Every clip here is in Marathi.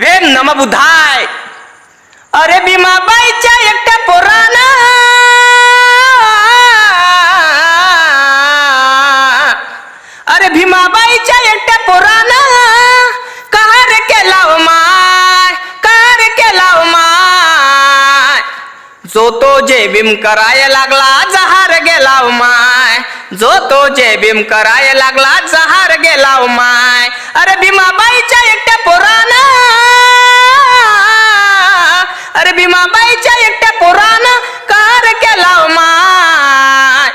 हे नम बुधाय। अरे भीमाबाईच्या एकट्या पुराना। अरे भीमाबाईच्या एकट्या पोरानं। कार केला लाव माय? कार केला लाव माय? जो तो जे भीम कराय लागला जहार गेला माय। जो तो जे भीम कराय लागला जहार गेला लाव माय। अरे भीमाबाईच्या एकट्या पोरानं भीमाबाईच्या एकट्या पोरानं कार केला माय.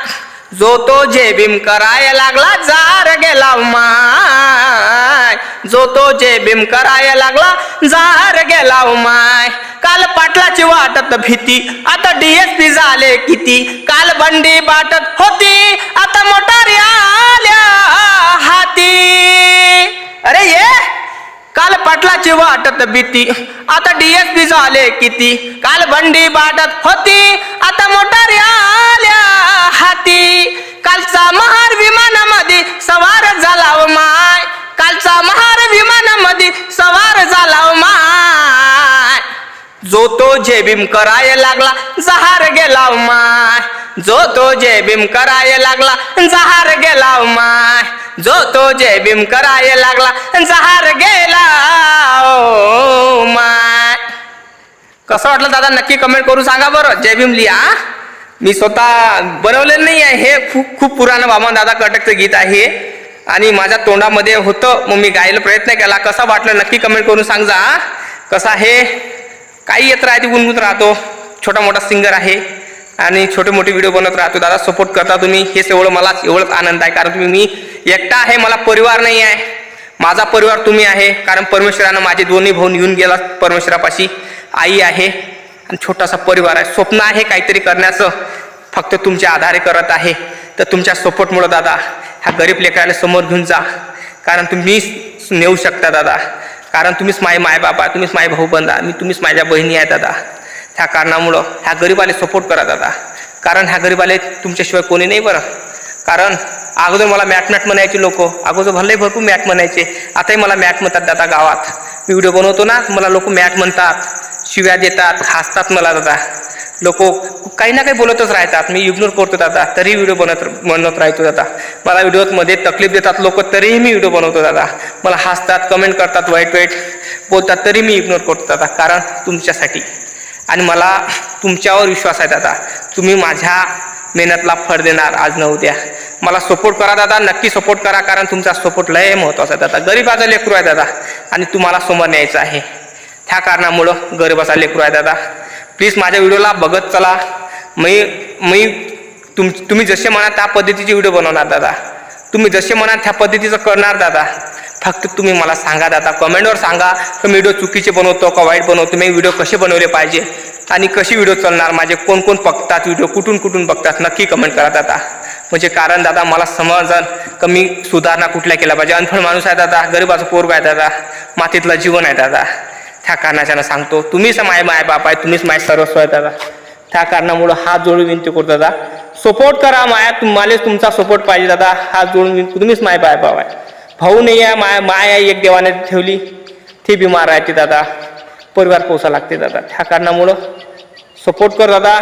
जो तो जे भीम कराय लागला जार गेला माय. जो तो जे भीम कराय लागला जार गेला माय. काल पाटलाची वाटत भीती आता डीएसपी झाले किती. काल बंडी वाटत होती आता मोटारी आल्या हाती. अरे ये! काल पाटलाची वाटत भीती आता डीएसपी झाले किती? काल बंडी बाटत होती आता मोटार आल्या हाती. कालचा महार विमानामध्ये सवार झाला माय. कालचा महार विमानामध्ये सवार झाला माय. जो तो जेबीम कराय लागला जहार गेला माय. जो तो जे भीम कराय लागला जहार गेला माय. जो तो जे भीम कराय लागला जहार गेला माय. कसं वाटलं दादा? नक्की कमेंट करून सांगा बरं. जय भीम लिहा मी स्वतः बनवलेलं नाही आहे. हे खूप खूप पुराणं बाबा दादा कटकचं गीत आहे. आणि माझ्या तोंडामध्ये होतं. मग मी गायला प्रयत्न केला. कसा वाटलं? नक्की कमेंट करून सांग जा कसा आहे? काही येत राहते गुणगुत राहतो. छोटा मोठा सिंगर आहे. आणि छोटे मोठे व्हिडिओ बनवत राहतो. दादा सपोर्ट करता तुम्ही. हेच एवढं मला एवढंच आनंद आहे. कारण तुम्ही मी एकटा आहे. मला परिवार नाही आहे. माझा परिवार तुम्ही आहे. कारण परमेश्वरानं माझे दोन्ही भाऊ येऊन गेला परमेश्वरापाशी. आई आहे आणि छोटासा परिवार आहे. स्वप्न आहे काहीतरी करण्याचं. फक्त तुमच्या आधारे करत आहे. तर तुमच्या सपोर्टमुळं दादा ह्या गरीब लेकराला समोर घेऊन जा. कारण तुम्हीच नेऊ शकता दादा. कारण तुम्हीच माय मायबाप आहे तुम्हीच माय भाऊ बंदा मी तुम्हीच माझ्या बहिणी आहे दादा. ह्या कारणामुळं ह्या गरीबाले सपोर्ट करा दादा. कारण ह्या गरीबाले तुमच्याशिवाय कोणी नाही बरं. कारण अगोदर मला मॅट मॅट म्हणायचे लोक. अगोदर भले भरपूर मॅट म्हणायचे. आताही मला मॅट म्हणतात दादा गावात. मी व्हिडिओ बनवतो ना मला लोक मॅट म्हणतात. शिव्या देतात हसतात मला दादा. लोक काही ना काही बोलतच राहतात. मी इग्नोर करतो दादा. तरी व्हिडिओ बनत बनवत राहतो दादा. मला व्हिडिओमध्ये तकलीफ देतात लोक तरीही मी व्हिडिओ बनवतो दादा. मला हसतात कमेंट करतात वाईट वाईट बोलतात तरी मी इग्नोर करतो दादा. कारण तुमच्यासाठी. आणि मला तुमच्यावर विश्वास आहे दादा. तुम्ही माझ्या मेहनतला फळ देणार आज न उद्या. मला सपोर्ट करा दादा. नक्की सपोर्ट करा. कारण तुमचा सपोर्ट लय महत्त्वाचा आहे दादा. गरीबाचा लेकरू आहे दादा. आणि तुम्हाला समोर न्यायचं आहे. त्या कारणामुळं गरीबाचा लेकरू आहे दादा. प्लीज माझ्या व्हिडिओला बघत चला. मी मी तुम तुम्ही जसे म्हणा त्या पद्धतीचे व्हिडिओ बनवणार दादा. तुम्ही जसे म्हणा त्या पद्धतीचं करणार दादा. फक्त तुम्ही मला सांगा दादा. कमेंटवर सांगा की मी व्हिडिओ चुकीचे बनवतो का वाईट बनवतो. मी व्हिडिओ कसे बनवले पाहिजे आणि कशी व्हिडिओ चालणार. माझे कोण कोण बघतात व्हिडिओ? कुठून कुठून बघतात? नक्की कमेंट करा दादा. म्हणजे कारण दादा मला समजन का मी सुधारणा कुठल्या केल्या पाहिजे. अनफळ माणूस आहे दादा. गरिबाचं पोरग आहे दादा. मातीतलं जीवन आहे दादा. त्या कारणाच्यानं सांगतो तुम्हीच माय माय बाप आहे तुम्हीच माय सर्वस्व आहे दादा. त्या कारणामुळं हात जोडून विनंती करतो दादा सपोर्ट करा माया तुम्हाला तुमचा सपोर्ट पाहिजे दादा. हात जोडून विनंती तुम्हीच माय बाय बाप आहे भाऊ नाही आहे माय माय आहे एक देवाने ठेवली. ती बिमार आहे ती दादा. परिवार पोसा लागते दादा. त्या कारणामुळं सपोर्ट कर दादा.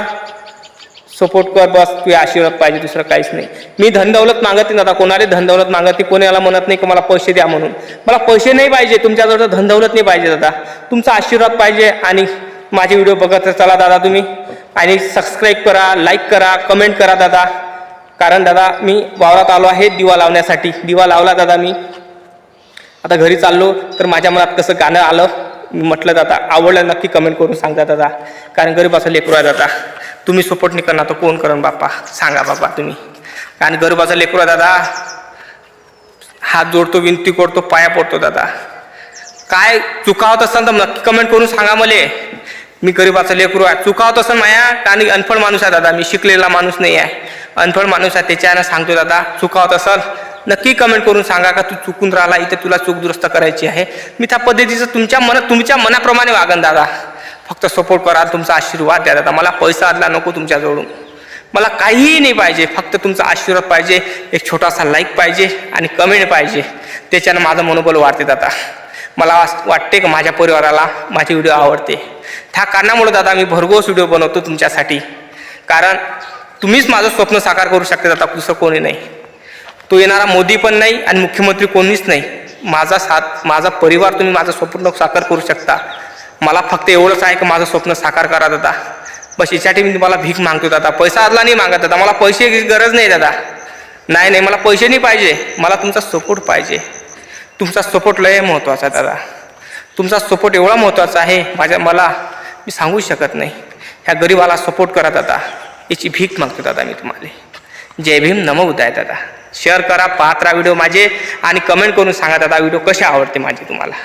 सपोर्ट कर बस तू आशीर्वाद पाहिजे दुसरं काहीच नाही. मी धनदौलत मागत नाही दादा कोणाला धनदौलत मागत नाही कोणाला म्हणत नाही की मला पैसे द्या म्हणून. मला पैसे नाही पाहिजे तुमच्याजवळ धनदौलत नाही पाहिजे दादा. तुमचा आशीर्वाद पाहिजे आणि माझे व्हिडिओ बघत चला दादा तुम्ही. आणि सबस्क्राईब करा लाईक करा कमेंट करा दादा. कारण दादा मी वावरात आलो आहे दिवा लावण्यासाठी. दिवा लावला दादा मी. आता घरी चाललो तर माझ्या मनात कसं गाणं आलं. म्हटलं दादा आवडलं नक्की कमेंट करून सांगा दादा. कारण गरीब असं लेकरू आहे दादा. तुम्ही सपोर्ट नाही करणार तर कोण करण बाप्पा? सांगा बाप्पा तुम्ही. कारण गरीबाचा लेकरू आहे दादा. हात जोडतो विनंती करतो पाया पडतो दादा. काय चुका होत असेल तर नक्की कमेंट करून सांगा मले. मी गरीबाचा लेकरू आहे. चुकावत असेल माया आणि अनफळ माणूस आहे दादा. मी शिकलेला माणूस नाही आहे. अनफळ माणूस आहे त्याच्यानं सांगतो दादा. चुका होत असेल नक्की कमेंट करून सांगा का तू चुकून राहिला इथे तुला चूक दुरुस्त करायची आहे. मी त्या पद्धतीचं तुमच्या मनात तुमच्या मनाप्रमाणे वागन दादा. फक्त सपोर्ट करा तुमचा आशीर्वाद द्या. दादा मला पैसा आदला नको तुमच्याजवळून. मला काहीही नाही पाहिजे फक्त तुमचा आशीर्वाद पाहिजे एक छोटासा लाईक पाहिजे आणि कमेंट पाहिजे. त्याच्यानं माझं मनोबल वाढते दादा. मला वाटते की माझ्या परिवाराला माझे व्हिडिओ आवडते. त्या कारणामुळे दादा मी भरघोस व्हिडिओ बनवतो तुमच्यासाठी. कारण तुम्हीच माझं स्वप्न साकार करू शकता दादा दुसरं कोणी नाही. तो येणारा मोदी पण नाही आणि मुख्यमंत्री कोणीच नाही. माझा साथ माझा परिवार तुम्ही माझं स्वप्न साकार करू शकता. मला फक्त एवढंच आहे की माझं स्वप्न साकार करा दादा. बस याच्यासाठी मी तुम्हाला भीक मागतो दादा. पैसा आदला नाही मागत दादा. मला पैसे गरज नाही दादा. नाही नाही मला पैसे नाही पाहिजे. मला तुमचा सपोर्ट पाहिजे. तुमचा सपोर्ट लय महत्त्वाचा आहे दादा. तुमचा सपोर्ट एवढा महत्त्वाचा आहे माझ्या मला मी सांगू शकत नाही. ह्या गरिबाला सपोर्ट करा दादा. याची भीक मागतो दादा मी तुम्हाला. जय भीम नमो उदय दादा. शेअर करा पाहत राहा व्हिडिओ माझे आणि कमेंट करून सांगा दादा व्हिडिओ कसे आवडते माझे तुम्हाला.